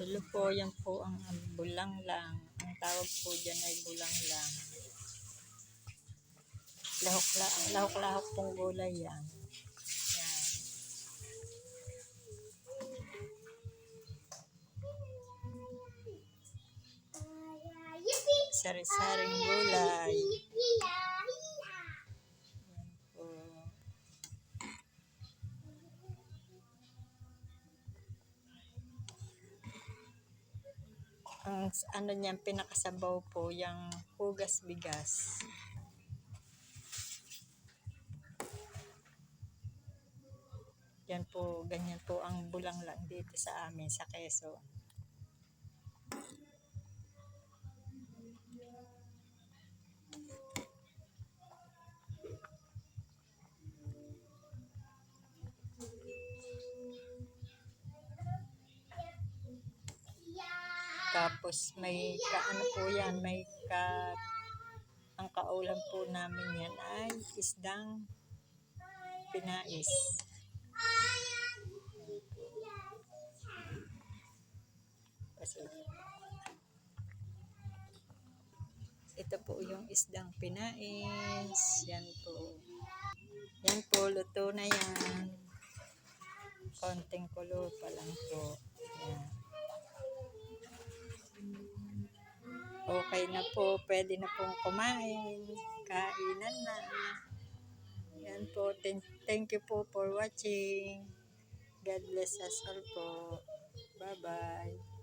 Hello po, yan po ang ang bulang lang. Ang tawag po dyan ay bulang lang. Lahok, lahok, lahok, lahok pong gulay yan. Yan. Sari-saring gulay. Ang ano niyan, pinakasabaw po, yung hugas bigas. Yan po, ganyan po ang bulang lang dito sa amin, sa Quezon. Tapos may ka, ano po yan, may ka, ang kaulam po namin yan ay isdang pinais. Kasi, ito po yung isdang pinais. Yan po. Yan po, luto na yan. Konting kulo pa lang po. Yan. Okay na po. Pwede na pong kumain. Kainan na. Yan po. Thank, thank you po for watching. God bless us all po. Bye-bye.